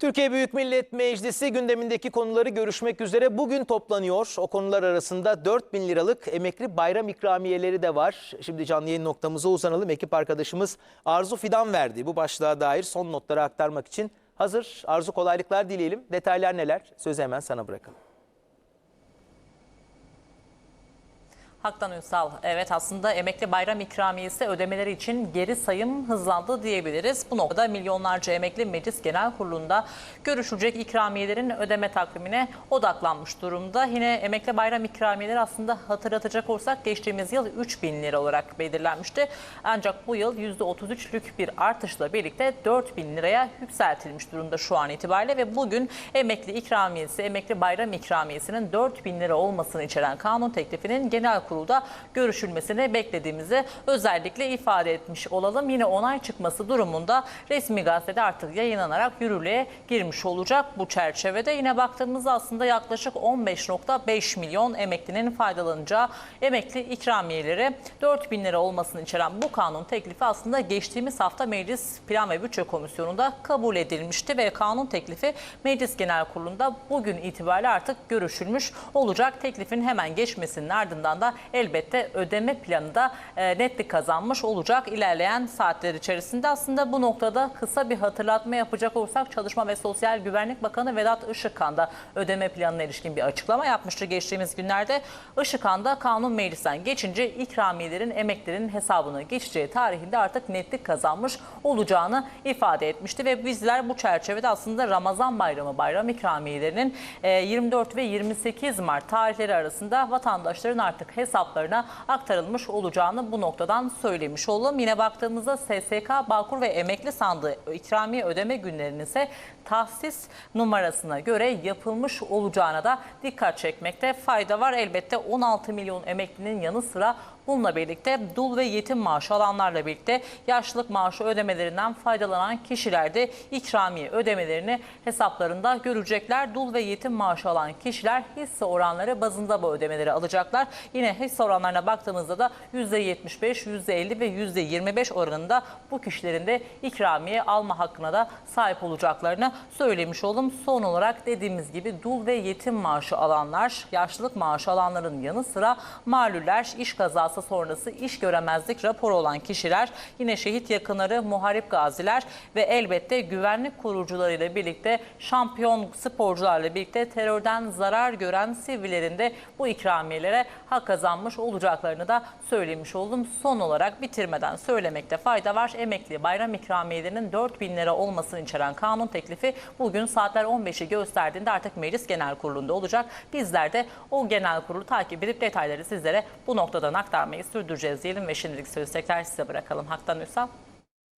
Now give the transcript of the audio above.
Türkiye Büyük Millet Meclisi gündemindeki konuları görüşmek üzere bugün toplanıyor. O konular arasında 4 bin liralık emekli bayram ikramiyeleri de var. Şimdi canlı yayın noktamıza uzanalım. Ekip arkadaşımız Arzu Fidan verdi. Bu başlığa dair son notları aktarmak için hazır. Arzu kolaylıklar dileyelim. Detaylar neler? Sözü hemen sana bırakalım. Haktan Ünsal, evet aslında emekli bayram ikramiyesi ödemeleri için geri sayım hızlandı diyebiliriz. Bu noktada milyonlarca emekli meclis genel kurulunda görüşülecek ikramiyelerin ödeme takvimine odaklanmış durumda. Yine emekli bayram ikramiyeleri aslında hatırlatacak olursak geçtiğimiz yıl 3 bin lira olarak belirlenmişti. Ancak bu yıl %33'lük bir artışla birlikte 4 bin liraya yükseltilmiş durumda şu an itibariyle ve bugün emekli ikramiyesi, emekli bayram ikramiyesinin 4 bin lira olmasını içeren kanun teklifinin genel kurulda görüşülmesini beklediğimizi özellikle ifade etmiş olalım. Yine onay çıkması durumunda resmi gazetede artık yayınlanarak yürürlüğe girmiş olacak. Bu çerçevede yine baktığımızda aslında yaklaşık 15.5 milyon emeklinin faydalanacağı emekli ikramiyeleri 4 bin lira olmasını içeren bu kanun teklifi aslında geçtiğimiz hafta Meclis Plan ve Bütçe Komisyonu'nda kabul edilmişti ve kanun teklifi Meclis Genel Kurulu'nda bugün itibariyle artık görüşülmüş olacak. Teklifin hemen geçmesinin ardından da elbette ödeme planı da e, netlik kazanmış olacak ilerleyen saatler içerisinde. Aslında bu noktada kısa bir hatırlatma yapacak olursak Çalışma ve Sosyal Güvenlik Bakanı Vedat Işıkhan da ödeme planına ilişkin bir açıklama yapmıştı geçtiğimiz günlerde. Işıkhan da kanun meclisten geçince ikramiyelerin emeklerin hesabına geçeceği tarihinde artık netlik kazanmış olacağını ifade etmişti ve bizler bu çerçevede aslında Ramazan Bayramı bayram ikramiyelerinin e, 24 ve 28 Mart tarihleri arasında vatandaşların artık hesaplarına aktarılmış olacağını bu noktadan söylemiş olalım. Yine baktığımızda SSK, Bağkur ve Emekli Sandığı ikramiye ödeme günlerinin ise tahsis numarasına göre yapılmış olacağına da dikkat çekmekte fayda var. Elbette 16 milyon emeklinin yanı sıra Bununla birlikte dul ve yetim maaşı alanlarla birlikte yaşlılık maaşı ödemelerinden faydalanan kişiler de ikramiye ödemelerini hesaplarında görecekler. Dul ve yetim maaşı alan kişiler hisse oranları bazında bu ödemeleri alacaklar. Yine hisse oranlarına baktığımızda da %75, %50 ve %25 oranında bu kişilerin de ikramiye alma hakkına da sahip olacaklarını söylemiş oldum. Son olarak dediğimiz gibi dul ve yetim maaşı alanlar, yaşlılık maaşı alanların yanı sıra malüller, iş kazası sonrası iş göremezlik raporu olan kişiler, yine şehit yakınları, muharip gaziler ve elbette güvenlik kurucularıyla birlikte şampiyon sporcularla birlikte terörden zarar gören sivillerin de bu ikramiyelere hak kazanmış olacaklarını da söylemiş oldum. Son olarak bitirmeden söylemekte fayda var. Emekli bayram ikramiyelerinin 4 bin lira olmasını içeren kanun teklifi bugün saatler 15'i gösterdiğinde artık Meclis Genel Kurulu'nda olacak. Bizler de o genel kurulu takip edip detayları sizlere bu noktadan aktarmayı sürdüreceğiz diyelim ve şimdilik sözü tekrar size bırakalım. Haktan Ünsal.